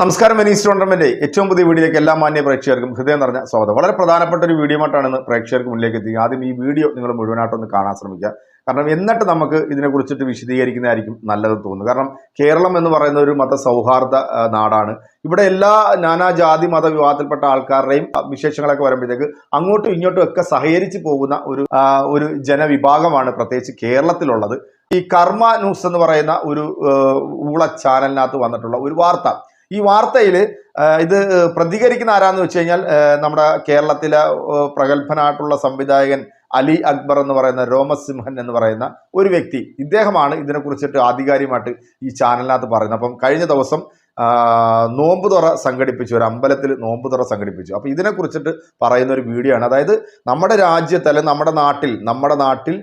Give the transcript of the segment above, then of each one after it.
നമസ്കാരം Venice tournament ഏറ്റവും പുതിയ വീഡിയോയിലേക്ക് എല്ലാ മാന്യ പ്രേക്ഷകർക്കും ഹൃദയം നിറഞ്ഞ സ്വാഗതം. വളരെ പ്രധാനപ്പെട്ട ഒരു വീഡിയോ ആയിട്ടാണ് പ്രേക്ഷകർക്ക് മുന്നിലേക്ക് എത്തിക്കുക. ആദ്യം ഈ വീഡിയോ നിങ്ങൾ മുഴുവനായിട്ടൊന്ന് കാണാൻ ശ്രമിക്കുക. കാരണം എന്നിട്ട് നമുക്ക് ഇതിനെ കുറിച്ചിട്ട് വിശദീകരിക്കുന്നതായിരിക്കും നല്ലതെന്ന് തോന്നുന്നു. കാരണം കേരളം എന്ന് പറയുന്ന ഒരു മത സൗഹാർദ്ദ നാടാണ്. ഇവിടെ എല്ലാ നാനാജാതി മത വിവാഹത്തിൽപ്പെട്ട ആൾക്കാരുടെയും വിശേഷങ്ങളൊക്കെ വരുമ്പോഴത്തേക്ക് അങ്ങോട്ടും ഇങ്ങോട്ടും ഒക്കെ സഹകരിച്ച് പോകുന്ന ഒരു ഒരു ജനവിഭാഗമാണ് പ്രത്യേകിച്ച് കേരളത്തിലുള്ളത്. ഈ കർമ്മ ന്യൂസ് എന്ന് പറയുന്ന ഒരു ഊള ചാനലിനകത്ത് വന്നിട്ടുള്ള ഒരു വാർത്ത ഈ വാർത്തയിൽ ഇത് പ്രതികരിക്കുന്ന ആരാന്ന് വെച്ച് കഴിഞ്ഞാൽ നമ്മുടെ കേരളത്തിലെ പ്രഗത്ഭനായിട്ടുള്ള സംവിധായകൻ അലി അക്ബർ എന്ന് പറയുന്ന രോമസ് സിംഹൻ എന്ന് പറയുന്ന ഒരു വ്യക്തി ഇദ്ദേഹമാണ് ഇതിനെക്കുറിച്ചിട്ട് ആധികാരികമായിട്ട് ഈ ചാനലിനകത്ത് പറയുന്നത്. അപ്പം കഴിഞ്ഞ ദിവസം നോമ്പ് തുറ സംഘടിപ്പിച്ചു. ഒരു അമ്പലത്തിൽ നോമ്പ് തുറ സംഘടിപ്പിച്ചു. അപ്പോൾ ഇതിനെക്കുറിച്ചിട്ട് പറയുന്ന ഒരു വീഡിയോ ആണ്. അതായത് നമ്മുടെ രാജ്യത്ത് അല്ലെങ്കിൽ നമ്മുടെ നാട്ടിൽ നമ്മുടെ നാട്ടിൽ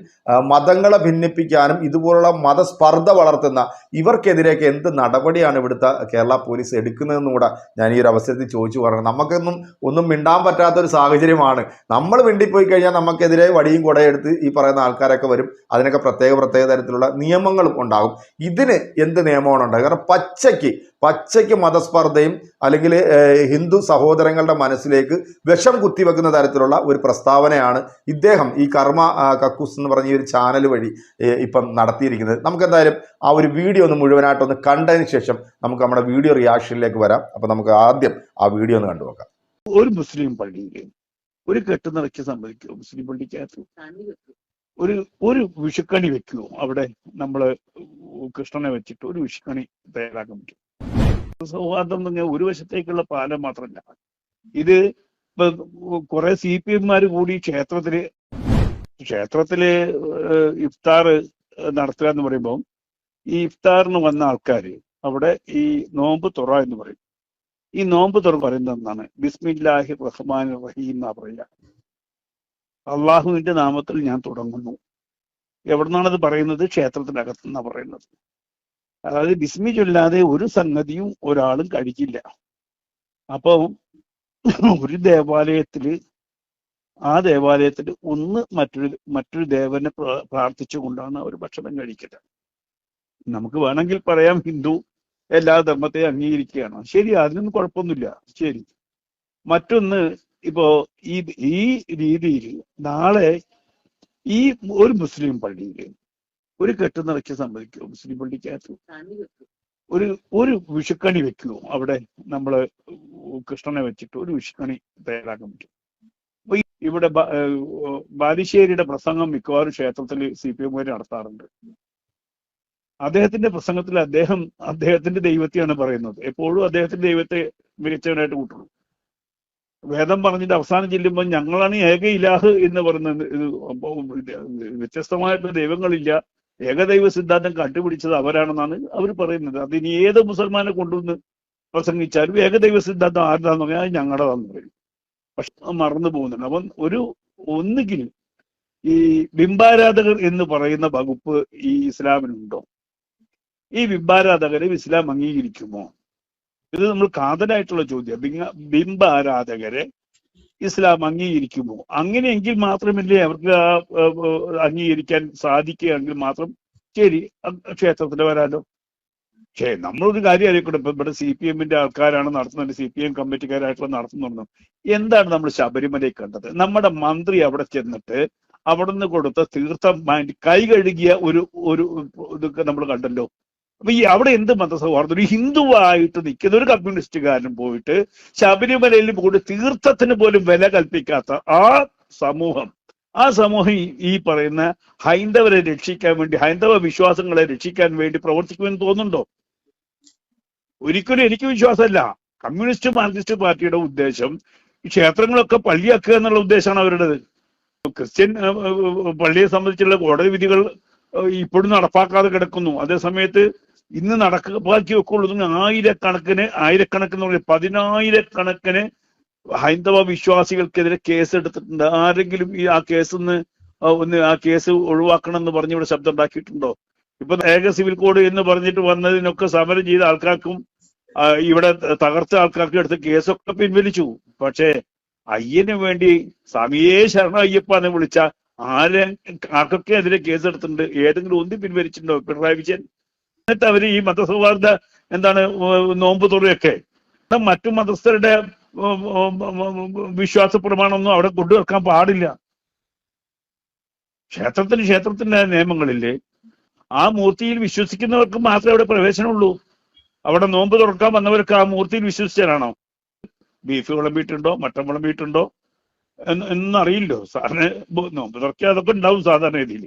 മതങ്ങളെ ഭിന്നിപ്പിക്കാനും ഇതുപോലുള്ള മതസ്പർദ്ധ വളർത്തുന്ന ഇവർക്കെതിരെയൊക്കെ എന്ത് നടപടിയാണ് ഇവിടുത്തെ കേരള പോലീസ് എടുക്കുന്നതെന്നും കൂടെ ഞാൻ ഈ ഒരു അവസരത്തിൽ ചോദിച്ചു പറയണം നമുക്കൊന്നും ഒന്നും മിണ്ടാൻ പറ്റാത്ത ഒരു സാഹചര്യമാണ്. നമ്മൾ മിണ്ടിപ്പോയി കഴിഞ്ഞാൽ നമുക്കെതിരെ വടിയും കുടയെടുത്ത് ഈ പറയുന്ന ആൾക്കാരൊക്കെ വരും. അതിനൊക്കെ പ്രത്യേക പ്രത്യേക തരത്തിലുള്ള നിയമങ്ങളും ഉണ്ടാകും. ഇതിന് എന്ത് നിയമമാണ് ഉണ്ടാകുക? കാരണം പച്ചയ്ക്ക് പച്ചയ്ക്ക് മതസ്പർദ്ധയും അല്ലെങ്കിൽ ഹിന്ദു സഹോദരങ്ങളുടെ മനസ്സിലേക്ക് വിഷം കുത്തിവെക്കുന്ന തരത്തിലുള്ള ഒരു പ്രസ്താവനയാണ് ഇദ്ദേഹം ഈ കർമ്മ കക്കൂസ് എന്ന് പറഞ്ഞ ഈ ഒരു ചാനൽ വഴി ഇപ്പം നടത്തിയിരിക്കുന്നത്. നമുക്ക് എന്തായാലും ആ ഒരു വീഡിയോ ഒന്ന് മുഴുവനായിട്ടൊന്ന് കണ്ടതിന് ശേഷം നമുക്ക് നമ്മുടെ വീഡിയോ റിയാക്ഷനിലേക്ക് വരാം. അപ്പം നമുക്ക് ആദ്യം ആ വീഡിയോ ഒന്ന് കണ്ടു നോക്കാം. ഒരു മുസ്ലിം പള്ളിയിൽ ഒരു കെട്ട് നിറയ്ക്ക് സമ്മതിക്കുമോ മുസ്ലിം പള്ളിക്കകത്ത് ഒരു ഒരു വിഷുക്കണി വെക്കുമോ അവിടെ നമ്മൾ കൃഷ്ണനെ വെച്ചിട്ട് ഒരു വിഷുക്കണി തയ്യാറാക്കാൻ പറ്റും. സൗഹാർദ്ദം എന്ന് ഒരു വശത്തേക്കുള്ള പാലം മാത്രമല്ല. ഇത് കുറെ സി പി എംമാർ കൂടി ക്ഷേത്രത്തിൽ ക്ഷേത്രത്തിൽ ഇഫ്താർ നടത്തുക എന്ന് പറയുമ്പോൾ ഈ ഇഫ്താറിന് വന്ന ആൾക്കാർ അവിടെ ഈ നോമ്പ് തുറ എന്ന് പറയും. ഈ നോമ്പ് തുറ പറയുന്നത് എന്താണ്? ബിസ്മില്ലാഹി റഹ്മാൻ റഹീം എന്നാ പറയുക. അള്ളാഹുവിന്റെ നാമത്തിൽ ഞാൻ തുടങ്ങുന്നു. എവിടുന്നാണ് അത് പറയുന്നത് എന്നാ പറയുന്നത്. അതായത് ബിസ്മി ചൊല്ലാതെ ഒരു സംഗതിയും ഒരാളും കഴിക്കില്ല അപ്പൊ ഒരു ദേവാലയത്തിൽ ആ ദേവാലയത്തിൽ ഒന്ന് മറ്റൊരു മറ്റൊരു ദേവനെ പ്ര- പ്രാർത്ഥിച്ചുകൊണ്ടാണ് അവർ ഭക്ഷണം കഴിക്കുന്നത് നമുക്ക് വേണമെങ്കിൽ പറയാം ഹിന്ദു എല്ലാ ധർമ്മത്തെയും അംഗീകരിക്കുകയാണ്. ശരി അതിനൊന്നും കുഴപ്പമൊന്നുമില്ല. ശരി. മറ്റൊന്ന് ഇപ്പോ ഈ ഈ രീതിയിൽ നാളെ ഈ ഒരു മുസ്ലിം പള്ളിയിൽ ഒരു കെട്ട് നിറയ്ക്ക് സമ്മതിക്കുമോ മുസ്ലിം പള്ളിക്കകത്ത് ഒരു ഒരു വിഷുക്കണി വെക്കുമോ അവിടെ നമ്മൾ കൃഷ്ണനെ വെച്ചിട്ട് ഒരു വിഷുക്കണി തയ്യാറാക്കാൻ പറ്റും. അപ്പൊ ഇവിടെ ബാലിശ്ശേരിയുടെ പ്രസംഗം മിക്കവാറും ക്ഷേത്രത്തിൽ സി പി എം നടത്താറുണ്ട്. അദ്ദേഹത്തിന്റെ പ്രസംഗത്തിൽ അദ്ദേഹം അദ്ദേഹത്തിന്റെ ദൈവത്തെയാണ് പറയുന്നത്. എപ്പോഴും അദ്ദേഹത്തിന്റെ ദൈവത്തെ മികച്ചവനായിട്ട് കൂട്ടുള്ളൂ. വേദം പറഞ്ഞിട്ട് അവസാനം ചെല്ലുമ്പോൾ ഞങ്ങളാണ് ഏക ഇലാഹ് എന്ന് പറയുന്നത്. വ്യത്യസ്തമായിട്ടുള്ള ദൈവങ്ങളില്ല. ഏകദൈവ സിദ്ധാന്തം കണ്ടുപിടിച്ചത് അവരാണെന്നാണ് അവർ പറയുന്നത്. അതിനി ഏത് മുസൽമാനെ കൊണ്ടുവന്ന് പ്രസംഗിച്ചാലും ഏകദൈവ സിദ്ധാന്തം ആരുതാന്ന് പറഞ്ഞാൽ അത് ഞങ്ങളുടെതാന്ന് പറയും. പക്ഷെ അത് മറന്നു പോകുന്നുണ്ട്. അപ്പം ഒരു ഒന്നുകിൽ ഈ ബിംബാരാധകർ എന്ന് പറയുന്ന വകുപ്പ് ഈ ഇസ്ലാമിനുണ്ടോ? ഈ ബിംബാരാധകരെ ഇസ്ലാം അംഗീകരിക്കുമോ? ഇത് നമ്മൾ കാതലായിട്ടുള്ള ചോദ്യം ബിംബ- ബിംബ ആരാധകരെ ഇസ്ലാം അംഗീകരിക്കുമോ? അങ്ങനെയെങ്കിൽ മാത്രമല്ലേ അവർക്ക് അംഗീകരിക്കാൻ സാധിക്കുകയെങ്കിൽ മാത്രം ശരി ക്ഷേത്രത്തിൽ വരാലോ? പക്ഷേ നമ്മളൊരു കാര്യം അറിയിക്കട്ടെ ഇപ്പൊ ഇവിടെ സി പി എമ്മിന്റെ ആൾക്കാരാണ് നടത്തുന്നത് സി പി എം കമ്മിറ്റിക്കാരായിട്ടുള്ള നടത്തുന്നുണ്ട് എന്താണ് നമ്മൾ ശബരിമലയിൽ കണ്ടത്? നമ്മുടെ മന്ത്രി അവിടെ ചെന്നിട്ട് അവിടെ നിന്ന് കൊടുത്ത തീർത്ഥം കൈ കഴുകിയ ഒരു ഒരു ഇതൊക്കെ നമ്മൾ കണ്ടല്ലോ. അപ്പൊ ഈ അവിടെ എന്ത് മതസൗഹാർദ്ദം ഒരു ഹിന്ദുവായിട്ട് നിൽക്കുന്ന ഒരു കമ്മ്യൂണിസ്റ്റുകാരൻ പോയിട്ട് ശബരിമലയിൽ പോയിട്ട് തീർത്ഥത്തിന് പോലും വില കൽപ്പിക്കാത്ത ആ സമൂഹം ആ സമൂഹം ഈ- പറയുന്ന ഹൈന്ദവരെ രക്ഷിക്കാൻ വേണ്ടി ഹൈന്ദവ വിശ്വാസങ്ങളെ രക്ഷിക്കാൻ വേണ്ടി പ്രവർത്തിക്കുമെന്ന് തോന്നുന്നുണ്ടോ? ഒരിക്കലും എനിക്ക് വിശ്വാസമല്ല. കമ്മ്യൂണിസ്റ്റ് മാർക്സിസ്റ്റ് പാർട്ടിയുടെ ഉദ്ദേശം ക്ഷേത്രങ്ങളൊക്കെ പള്ളിയാക്കുക എന്നുള്ള ഉദ്ദേശമാണ് അവരുടേത്. ക്രിസ്ത്യൻ പള്ളിയെ സംബന്ധിച്ചുള്ള കോടതി വിധികൾ ഇപ്പോഴും നടപ്പാക്കാതെ കിടക്കുന്നു. അതേ സമയത്ത് നടക്ക ബാക്കി വെക്കുള്ളൂ ആയിരക്കണക്കിന് ആയിരക്കണക്കിന് പറഞ്ഞ പതിനായിരക്കണക്കിന് ഹൈന്ദവ വിശ്വാസികൾക്കെതിരെ കേസ് എടുത്തിട്ടുണ്ട്. ആരെങ്കിലും ഈ ആ കേസ് ഒന്ന് ഒന്ന് ആ കേസ് ഒഴിവാക്കണം എന്ന് പറഞ്ഞ് ഇവിടെ ശബ്ദം ഉണ്ടാക്കിയിട്ടുണ്ടോ? ഇപ്പൊ ഏക സിവിൽ കോഡ് എന്ന് പറഞ്ഞിട്ട് വന്നതിനൊക്കെ സമരം ചെയ്ത ആൾക്കാർക്കും ഇവിടെ തകർത്ത ആൾക്കാർക്കും എടുത്ത കേസൊക്കെ പിൻവലിച്ചു. പക്ഷേ അയ്യന് വേണ്ടി സ്വാമിയേ ശരണ അയ്യപ്പ എന്ന് വിളിച്ച ആരെ ആർക്കൊക്കെ എതിരെ കേസ് എടുത്തിട്ടുണ്ട് ഏതെങ്കിലും ഒന്ന് പിൻവലിച്ചിട്ടുണ്ടോ പിണറായി വിജയൻ? എന്നിട്ട് അവർ ഈ മതസൗഹാർദ്ദ എന്താണ് നോമ്പ് തുറയൊക്കെ മറ്റു മതസ്ഥരുടെ വിശ്വാസ പ്രമാണമൊന്നും അവിടെ കൊണ്ടുവെക്കാൻ പാടില്ല. ക്ഷേത്രത്തിന് ക്ഷേത്രത്തിന്റെ നിയമങ്ങളില്ലേ? ആ മൂർത്തിയിൽ വിശ്വസിക്കുന്നവർക്ക് മാത്രമേ അവിടെ പ്രവേശനമുള്ളൂ. അവിടെ നോമ്പ് തുറക്കാൻ വന്നവർക്ക് ആ മൂർത്തിയിൽ വിശ്വസിച്ചാലാണോ? ബീഫ് വിളമ്പിയിട്ടുണ്ടോ? മട്ടൻ വിളമ്പിയിട്ടുണ്ടോ? എന്ന് എന്നറിയില്ലോ സാറിന് നോമ്പ് തുറക്കുക അതൊക്കെ ഉണ്ടാവും സാധാരണ രീതിയിൽ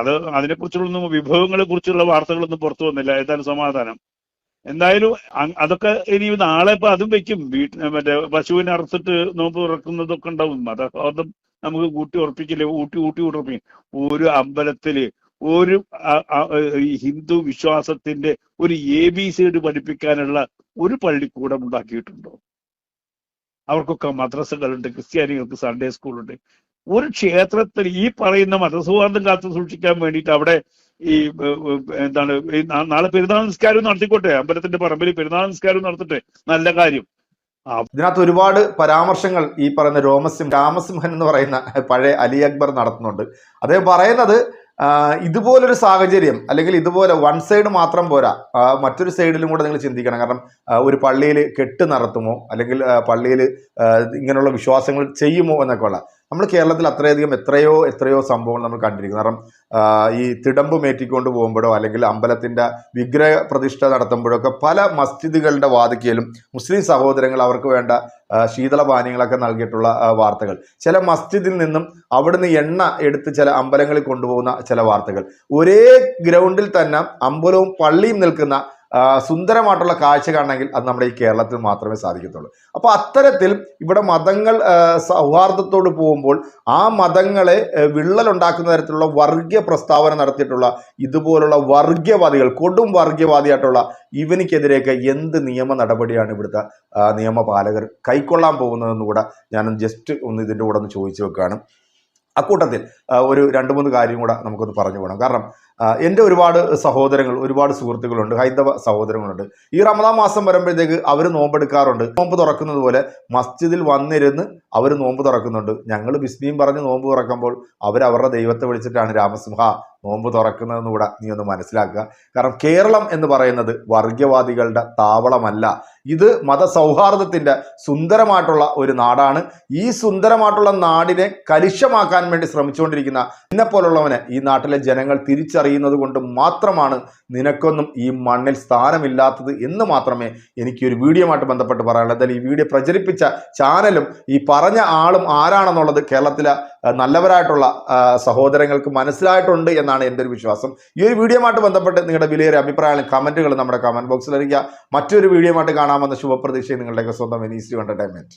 അത് അതിനെക്കുറിച്ചുള്ള വിഭവങ്ങളെ കുറിച്ചുള്ള വാർത്തകളൊന്നും പുറത്തു വന്നില്ല. ഏതായാലും സമാധാനം? എന്തായാലും അതൊക്കെ ഇനി നാളെ ഇപ്പൊ അതും വെക്കും. വീട്ടിൽ മറ്റേ പശുവിനെ അറുത്തിട്ട് നോമ്പ് തുറക്കുന്നതൊക്കെ ഉണ്ടാവും. അതൊക്കെ നമുക്ക് കൂട്ടി ഉറപ്പിക്കില്ല. ഊട്ടി ഊട്ടി ഉറപ്പിക്കും. ഒരു അമ്പലത്തിൽ ഒരു ഹിന്ദു വിശ്വാസത്തിന്റെ ഒരു എ ബി സി പഠിപ്പിക്കാനുള്ള ഒരു പള്ളിക്കൂടം ഉണ്ടാക്കിയിട്ടുണ്ടോ? അവർക്കൊക്കെ മദ്രസകളുണ്ട് ക്രിസ്ത്യാനികൾക്ക് സൺഡേ സ്കൂളുണ്ട് ഒരു ക്ഷേത്രത്തിൽ ഈ പറയുന്ന മതസൗഹാർദ്ദം കാത്തു സൂക്ഷിക്കാൻ വേണ്ടിയിട്ട് അവിടെ ഈ എന്താണ് നാളെ പെരുന്നാൾ നിസ്കാരം നടത്തിക്കോട്ടെ? അമ്പലത്തിന്റെ പറമ്പിൽ പെരുന്നാൾ നിസ്കാരം നടത്തട്ടെ? നല്ല കാര്യം. ഇതിനകത്ത് ഒരുപാട് പരാമർശങ്ങൾ ഈ പറയുന്ന രോമസിംഹ രാമസിംഹൻ എന്ന് പറയുന്ന പഴയ അലി അക്ബർ നടത്തുന്നുണ്ട്. അദ്ദേഹം പറയുന്നത് ഇതുപോലൊരു സാഹചര്യം അല്ലെങ്കിൽ ഇതുപോലെ വൺ സൈഡ് മാത്രം പോരാ. മറ്റൊരു സൈഡിലും കൂടെ നിങ്ങൾ ചിന്തിക്കണം. കാരണം ഒരു പള്ളിയിൽ കെട്ട് നടത്തുമോ? അല്ലെങ്കിൽ പള്ളിയിൽ ഇങ്ങനെയുള്ള വിശ്വാസങ്ങൾ ചെയ്യുമോ എന്നൊക്കെ ഉള്ള നമ്മൾ കേരളത്തിൽ അത്രയധികം എത്രയോ എത്രയോ സംഭവങ്ങൾ നമ്മൾ കണ്ടിരിക്കുന്നു കാരണം ഈ തിടമ്പ് മേറ്റിക്കൊണ്ട് പോകുമ്പോഴോ അല്ലെങ്കിൽ അമ്പലത്തിന്റെ വിഗ്രഹ പ്രതിഷ്ഠ നടത്തുമ്പോഴോ ഒക്കെ പല മസ്ജിദുകളുടെ വാതിക്കലും മുസ്ലിം സഹോദരങ്ങൾ അവർക്ക് വേണ്ട ശീതള ശീതളപാനീയങ്ങളൊക്കെ നൽകിയിട്ടുള്ള വാർത്തകൾ. ചില മസ്ജിദിൽ നിന്നും അവിടുന്ന് എണ്ണ എടുത്ത് ചില അമ്പലങ്ങളിൽ കൊണ്ടുപോകുന്ന ചില വാർത്തകൾ. ഒരേ ഗ്രൗണ്ടിൽ തന്നെ അമ്പലവും പള്ളിയും നിൽക്കുന്ന സുന്ദരമായിട്ടുള്ള കാഴ്ച കാണണമെങ്കിൽ അത് നമ്മുടെ ഈ കേരളത്തിൽ മാത്രമേ സാധിക്കത്തുള്ളൂ. അപ്പോൾ അത്തരത്തിൽ ഇവിടെ മതങ്ങൾ സൗഹാർദ്ദത്തോട് പോകുമ്പോൾ ആ മതങ്ങളെ വിള്ളലുണ്ടാക്കുന്ന തരത്തിലുള്ള വർഗീയ പ്രസ്താവന നടത്തിയിട്ടുള്ള ഇതുപോലുള്ള വർഗീയവാദികൾ കൊടും വർഗീയവാദിയായിട്ടുള്ള ഇവനിക്കെതിരെയൊക്കെ എന്ത് നിയമ നടപടിയാണ് ഇവിടുത്തെ നിയമപാലകർ കൈക്കൊള്ളാൻ പോകുന്നതെന്ന് കൂടെ ഞാൻ ജസ്റ്റ് ഒന്ന് ഇതിന്റെ കൂടെ ഒന്ന് ചോദിച്ചു വെക്കുകയാണ്. അക്കൂട്ടത്തിൽ ഒരു രണ്ട് മൂന്ന് കാര്യം കൂടെ നമുക്കൊന്ന് പറഞ്ഞു പോകണം. കാരണം എന്റെ ഒരുപാട് സഹോദരങ്ങൾ ഒരുപാട് സുഹൃത്തുക്കളുണ്ട് ഹൈന്ദവ സഹോദരങ്ങളുണ്ട്. ഈ റമദാൻ മാസം വരുമ്പോഴത്തേക്ക് അവർ നോമ്പെടുക്കാറുണ്ട്. നോമ്പ് തുറക്കുന്നത് പോലെ മസ്ജിദിൽ വന്നിരുന്ന് അവർ നോമ്പ് തുറക്കുന്നുണ്ട്. ഞങ്ങൾ ബിസ്മിയും പറഞ്ഞ് നോമ്പ് തുറക്കുമ്പോൾ അവർ അവരുടെ ദൈവത്തെ വിളിച്ചിട്ടാണ് രാമസിംഹ നോമ്പ് തുറക്കുന്നതെന്ന് കൂടെ നീ ഒന്ന് മനസ്സിലാക്കുക. കാരണം കേരളം എന്ന് പറയുന്നത് വർഗീയവാദികളുടെ താവളമല്ല. ഇത് മതസൗഹാർദ്ദത്തിന്റെ സുന്ദരമായിട്ടുള്ള ഒരു നാടാണ്. ഈ സുന്ദരമായിട്ടുള്ള നാടിനെ കലുഷമാക്കാൻ വേണ്ടി ശ്രമിച്ചുകൊണ്ടിരിക്കുന്ന എന്നെപ്പോലുള്ളവനെ ഈ നാട്ടിലെ ജനങ്ങൾ തിരിച്ചറിയുന്നത് കൊണ്ട് മാത്രമാണ് നിനക്കൊന്നും ഈ മണ്ണിൽ സ്ഥാനമില്ലാത്തത് എന്ന് മാത്രമേ എനിക്ക് ഒരു വീഡിയോയുമായിട്ട് ബന്ധപ്പെട്ട് പറയാനുള്ളൂ. എന്തായാലും ഈ വീഡിയോ പ്രചരിപ്പിച്ച ചാനലും ഈ പറഞ്ഞ ആളും ആരാണെന്നുള്ളത് കേരളത്തിലെ നല്ലവരായിട്ടുള്ള സഹോദരങ്ങൾക്ക് മനസ്സിലായിട്ടുണ്ട് എന്നാണ് എന്റെ ഒരു വിശ്വാസം. ഈ ഒരു വീഡിയോയുമായിട്ട് ബന്ധപ്പെട്ട് നിങ്ങളുടെ വിലയേറിയ അഭിപ്രായങ്ങളും കമന്റുകളും നമ്മുടെ കമന്റ് ബോക്സിൽ അറിയിക്കുക. മറ്റൊരു വീഡിയോയുമായിട്ട് കാണാമെന്ന ശുഭപ്രതീക്ഷയും നിങ്ങളുടെയൊക്കെ സ്വന്തം വെനീസ് എന്റർടൈൻമെന്റ്